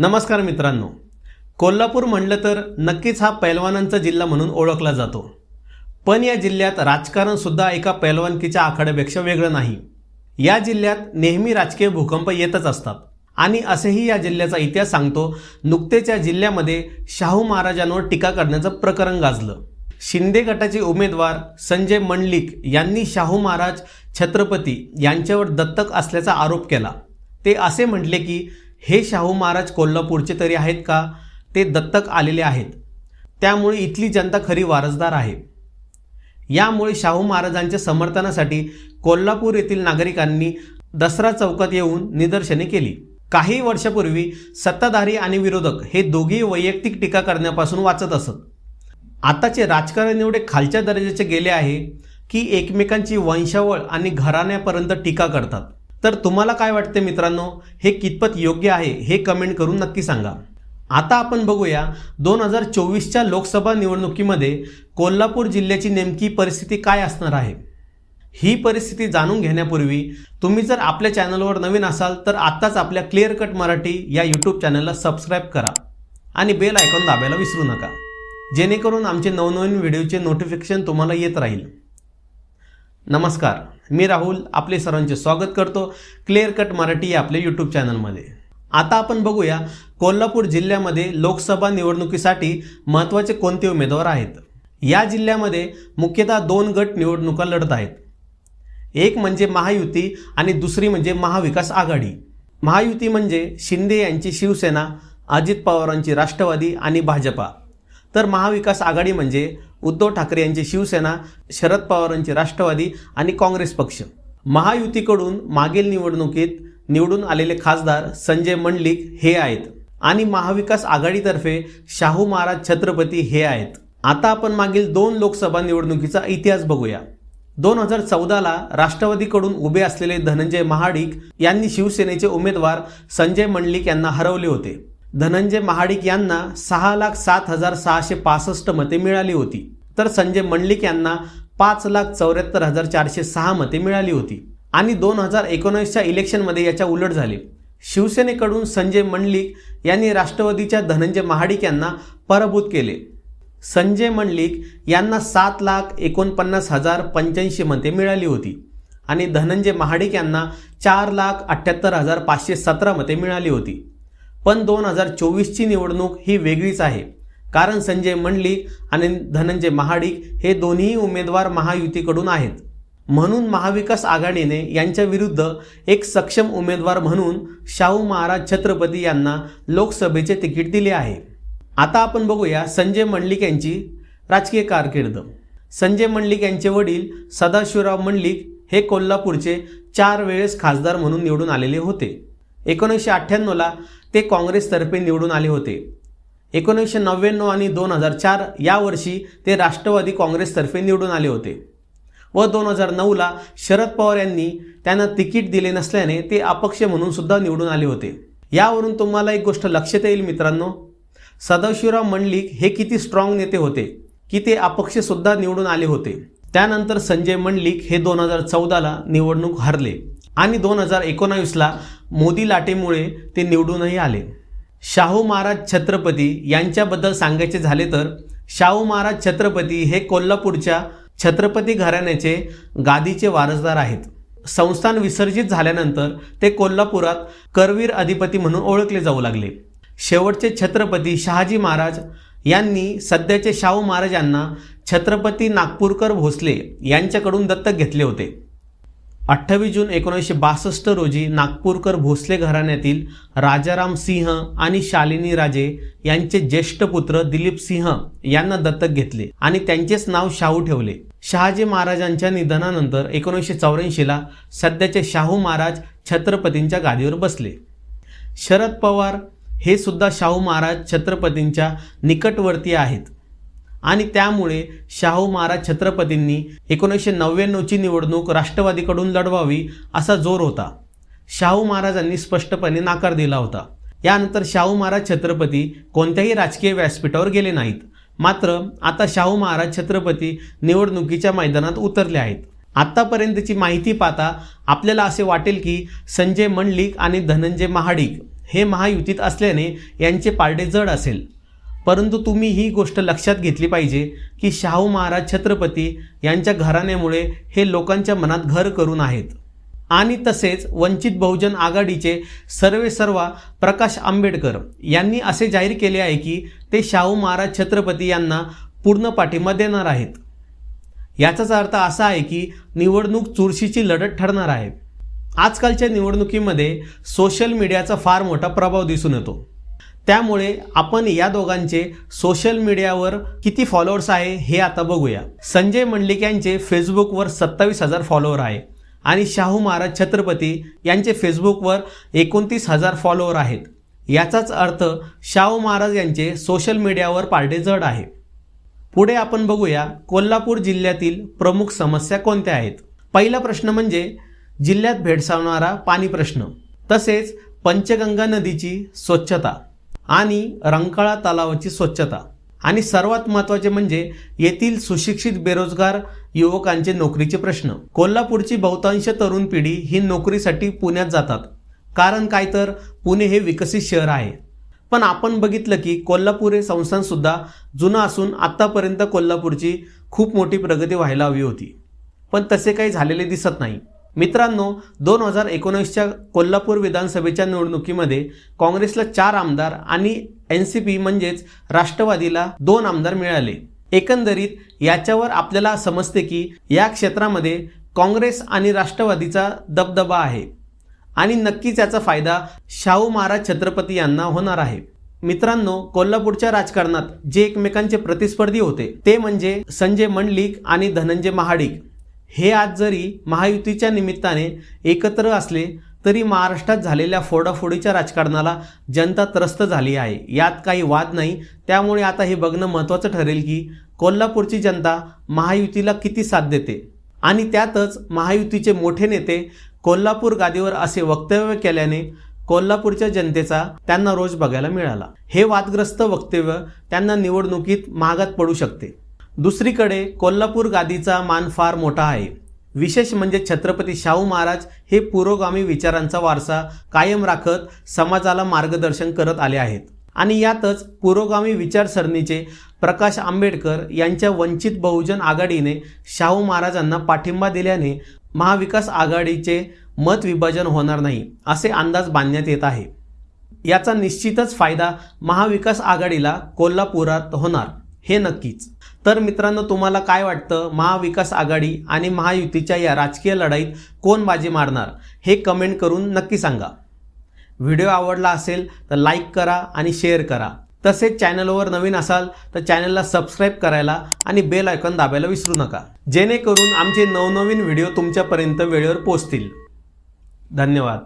नमस्कार मित्रांनो. कोल्हापूर म्हणलं तर नक्कीच हा पैलवानांचा जिल्हा म्हणून ओळखला जातो. पण या जिल्ह्यात राजकारणसुद्धा एका पैलवानकीच्या आखाड्यापेक्षा वेगळं नाही. या जिल्ह्यात नेहमी राजकीय भूकंप येतच असतात. आणि असेही या जिल्ह्याचा इतिहास सांगतो नुकतेच या जिल्ह्यामध्ये शाहू महाराजांवर टीका करण्याचं प्रकरण गाजलं. शिंदे गटाचे उमेदवार संजय मंडलिक यांनी शाहू महाराज छत्रपती यांच्यावर दत्तक असल्याचा आरोप केला. ते असे म्हटले की हे शाहू महाराज कोल्हापूरचे तरी आहेत का? ते दत्तक आलेले आहेत. त्यामुळे इथली जनता खरी वारसदार आहे. यामुळे शाहू महाराजांच्या समर्थनासाठी कोल्हापूर येथील नागरिकांनी दसरा चौकात येऊन निदर्शने केली. काही वर्षापूर्वी सत्ताधारी आणि विरोधक हे दोघेही वैयक्तिक टीका करण्यापासून वाचत असत. आताचे राजकारण एवढे खालच्या दर्जाचे गेले आहे की एकमेकांची वंशावळ आणि घराण्यापर्यंत टीका करतात. तर तुम्हाला काय वाटते मित्रांनो? हे कितपत योग्य आहे? हे कमेंट करून नक्की सांगा. आता आपण बघूया दोन हजार चोवीसच्या लोकसभा निवडणुकीमध्ये कोल्हापूर जिल्ह्याची नेमकी परिस्थिती काय असणार आहे? ही परिस्थिती जाणून घेण्यापूर्वी तुम्ही जर आपल्या चॅनलवर नवीन असाल तर आत्ताच आपल्या क्लिअर कट मराठी या यूट्यूब चॅनलला सबस्क्राईब करा आणि बेल आयकॉन दाबायला विसरू नका. जेणेकरून आमचे नवनवीन व्हिडिओचे नोटिफिकेशन तुम्हाला येत राहील. नमस्कार. मी राहुल आपले सर्वांचे स्वागत करतो. क्लिअर कट मराठी या आपल्या यूट्यूब चॅनलमध्ये आता आपण बघूया कोल्हापूर जिल्ह्यामध्ये लोकसभा निवडणुकीसाठी महत्त्वाचे कोणते उमेदवार आहेत? या जिल्ह्यामध्ये मुख्यतः दोन गट निवडणुका लढत आहेत. एक म्हणजे महायुती आणि दुसरी म्हणजे महाविकास आघाडी. महायुती म्हणजे शिंदे यांची शिवसेना अजित पवारांची राष्ट्रवादी आणि भाजपा. तर महाविकास आघाडी म्हणजे उद्धव ठाकरे यांची शिवसेना शरद पवारांची राष्ट्रवादी आणि काँग्रेस पक्ष. महायुतीकडून मागील निवडणुकीत निवडून आलेले खासदार संजय मंडलिक हे आहेत आणि महाविकास आघाडीतर्फे शाहू महाराज छत्रपती हे आहेत. आता आपण मागील दोन लोकसभा निवडणुकीचा इतिहास बघूया. दोन हजार चौदाला राष्ट्रवादीकडून उभे असलेले धनंजय महाडिक यांनी शिवसेनेचे उमेदवार संजय मंडलिक यांना हरवले होते. धनंजय महाडिक यांना सहा लाख सात हजार सहाशे पासष्ट मते मिळाली होती. तर संजय मंडलिक यांना पाच लाख चौऱ्याहत्तर हजार चारशे सहा मते मिळाली होती. आणि दोन हजार एकोणीसच्या इलेक्शनमध्ये याच्या उलट झाले. शिवसेनेकडून संजय मंडलिक यांनी राष्ट्रवादीच्या धनंजय महाडिक यांना पराभूत केले. संजय मंडलिक यांना सात लाख एकोणपन्नास हजार पंच्याऐंशी मते मिळाली होती. आणि धनंजय महाडिक यांना चार लाख अठ्ठ्याहत्तर हजार पाचशे सतरा मते मिळाली होती. पण दोन हजार चोवीसची निवडणूक ही वेगळीच आहे. कारण संजय मंडलिक आणि धनंजय महाडिक हे दोन्ही उमेदवार महायुतीकडून आहेत. म्हणून महाविकास आघाडीने यांच्या विरुद्ध एक सक्षम उमेदवार म्हणून शाहू महाराज छत्रपती यांना लोकसभेचे तिकीट दिले आहे. आता आपण बघूया संजय मंडलिक यांची राजकीय कारकीर्द. संजय मंडलिक यांचे वडील सदाशिवराव मंडलिक हे कोल्हापूरचे चार वेळेस खासदार म्हणून निवडून आलेले होते. एकोणीसशे अठ्ठ्याण्णवला ते काँग्रेसतर्फे निवडून आले होते. एकोणीसशे नव्याण्णव आणि दोन हजार चार या वर्षी ते राष्ट्रवादी काँग्रेसतर्फे निवडून आले होते. व दोन हजार नऊला शरद पवार यांनी त्यांना तिकीट दिले नसल्याने ते अपक्ष म्हणून सुद्धा निवडून आले होते. यावरून तुम्हाला एक गोष्ट लक्षात येईल मित्रांनो. सदाशिवराव मंडलिक हे किती स्ट्रॉंग नेते होते की ते अपक्षसुद्धा निवडून आले होते. त्यानंतर संजय मंडलिक हे दोन हजार चौदाला निवडणूक हरले. आणि दोन हजार एकोणावीसला मोदी लाटेमुळे ते निवडूनही आले. शाहू महाराज छत्रपती यांच्याबद्दल सांगायचे झाले तर शाहू महाराज छत्रपती हे कोल्हापूरच्या छत्रपती घराण्याचे गादीचे वारसदार आहेत. संस्थान विसर्जित झाल्यानंतर ते कोल्हापुरात करवीर अधिपती म्हणून ओळखले जाऊ लागले. शेवटचे छत्रपती शहाजी महाराज यांनी सध्याचे शाहू महाराजांना छत्रपती नागपूरकर भोसले यांच्याकडून दत्तक घेतले होते. अठ्ठावीस जून एकोणीसशे बासष्ट रोजी नागपूरकर भोसले घराण्यातील राजाराम सिंह आणि शालिनी राजे यांचे ज्येष्ठ पुत्र दिलीप सिंह यांना दत्तक घेतले आणि त्यांचेच नाव शाहू ठेवले. शहाजी महाराजांच्या निधनानंतर एकोणीसशे चौऱ्याऐंशीला सध्याचे शाहू महाराज छत्रपतींच्या गादीवर बसले. शरद पवार हे सुद्धा शाहू महाराज छत्रपतींच्या निकटवर्ती आहेत. आणि त्यामुळे शाहू महाराज छत्रपतींनी एकोणीसशे नव्याण्णवची निवडणूक राष्ट्रवादीकडून लढवावी असा जोर होता. शाहू महाराजांनी स्पष्टपणे नाकार दिला होता. यानंतर शाहू महाराज छत्रपती कोणत्याही राजकीय व्यासपीठावर गेले नाहीत. मात्र आता शाहू महाराज छत्रपती निवडणुकीच्या मैदानात उतरले आहेत. आत्तापर्यंतची माहिती पाहता आपल्याला असे वाटेल की संजय मंडलिक आणि धनंजय महाडिक हे महायुतीत असल्याने यांचे पारडे जड असेल. परंतु तुम्ही ही गोष्ट लक्षात घेतली पाहिजे की शाहू महाराज छत्रपती यांच्या घराण्यामुळे हे लोकांच्या मनात घर करून आहेत. आणि तसेच वंचित बहुजन आघाडीचे सर्वे सर्वा प्रकाश आंबेडकर यांनी असे जाहीर केले आहे की ते शाहू महाराज छत्रपती यांना पूर्ण पाठिंबा देणार आहेत. याचाच अर्थ असा आहे की निवडणूक चुरशीची लढत ठरणार आहे. आजकालच्या निवडणुकीमध्ये सोशल मीडियाचा फार मोठा प्रभाव दिसून येतो. त्यामुळे आपण या दोघांचे सोशल मीडियावर किती फॉलोअर्स आहे हे आता बघूया. संजय मंडलिक यांचे फेसबुकवर सत्तावीस हजार फॉलोअर आहे आणि शाहू महाराज छत्रपती यांचे फेसबुकवर एकोणतीस हजार फॉलोअर आहेत. याचाच अर्थ शाहू महाराज यांचे सोशल मीडियावर पारडे जड आहे. पुढे आपण बघूया कोल्हापूर जिल्ह्यातील प्रमुख समस्या कोणत्या आहेत? पहिला प्रश्न म्हणजे जिल्ह्यात भेडसावणारा पाणी प्रश्न. तसेच पंचगंगा नदीची स्वच्छता. आणि रंकाळा तलावाची स्वच्छता. आणि सर्वात महत्त्वाचे म्हणजे येथील सुशिक्षित बेरोजगार युवकांचे नोकरीचे प्रश्न. कोल्हापूरची बहुतांश तरुण पिढी ही नोकरीसाठी पुण्यात जातात. कारण काय तर? पुणे हे विकसित शहर आहे. पण आपण बघितलं की कोल्हापूर हे संस्थानसुद्धा जुनं असून आत्तापर्यंत कोल्हापूरची खूप मोठी प्रगती व्हायला हवी होती. पण तसे काही झालेले दिसत नाही. मित्रांनो दोन हजार एकोणीसच्या कोल्हापूर विधानसभेच्या निवडणुकीमध्ये काँग्रेसला चार आमदार आणि एन सी पी म्हणजेच राष्ट्रवादीला दोन आमदार मिळाले. एकंदरीत याच्यावर आपल्याला समजते की या क्षेत्रामध्ये काँग्रेस आणि राष्ट्रवादीचा दबदबा आहे आणि नक्कीच याचा फायदा शाहू महाराज छत्रपती यांना होणार आहे. मित्रांनो कोल्हापूरच्या राजकारणात जे एकमेकांचे प्रतिस्पर्धी होते ते म्हणजे संजय मंडलिक आणि धनंजय महाडिक. हे आज जरी महायुतीच्या निमित्ताने एकत्र असले तरी महाराष्ट्रात झालेल्या फोडाफोडीच्या राजकारणाला जनता त्रस्त झाली आहे. यात काही वाद नाही. त्यामुळे आता हे बघणं महत्त्वाचं ठरेल की कोल्हापूरची जनता महायुतीला किती साथ देते? आणि त्यातच महायुतीचे मोठे नेते कोल्हापूर गादीवर असे वक्तव्य केल्याने कोल्हापूरच्या जनतेचा त्यांना रोज बघायला मिळाला. हे वादग्रस्त वक्तव्य त्यांना निवडणुकीत महागात पडू शकते. दुसरीकडे कोल्हापूर गादीचा मान फार मोठा आहे. विशेष म्हणजे छत्रपती शाहू महाराज हे पुरोगामी विचारांचा वारसा कायम राखत समाजाला मार्गदर्शन करत आले आहेत. आणि यातच पुरोगामी विचारसरणीचे प्रकाश आंबेडकर यांच्या वंचित बहुजन आघाडीने शाहू महाराजांना पाठिंबा दिल्याने महाविकास आघाडीचे मत विभाजन होणार नाही असे अंदाज बांधण्यात येत आहे. याचा निश्चितच फायदा महाविकास आघाडीला कोल्हापुरात होणार. हे नक्कीच. तर मित्रांनो तुम्हाला काय वाटतं? महाविकास आघाडी आणि महायुतीच्या या राजकीय लढाईत कोण बाजी मारणार? हे कमेंट करून नक्की सांगा. व्हिडिओ आवडला असेल तर लाईक करा आणि शेअर करा. तसेच चॅनलवर नवीन असाल तर चॅनलला सबस्क्राईब करायला आणि बेल आयकॉन दाबायला विसरू नका. जेणेकरून आमचे नवनवीन व्हिडिओ तुमच्यापर्यंत वेळेवर पोहोचतील. धन्यवाद.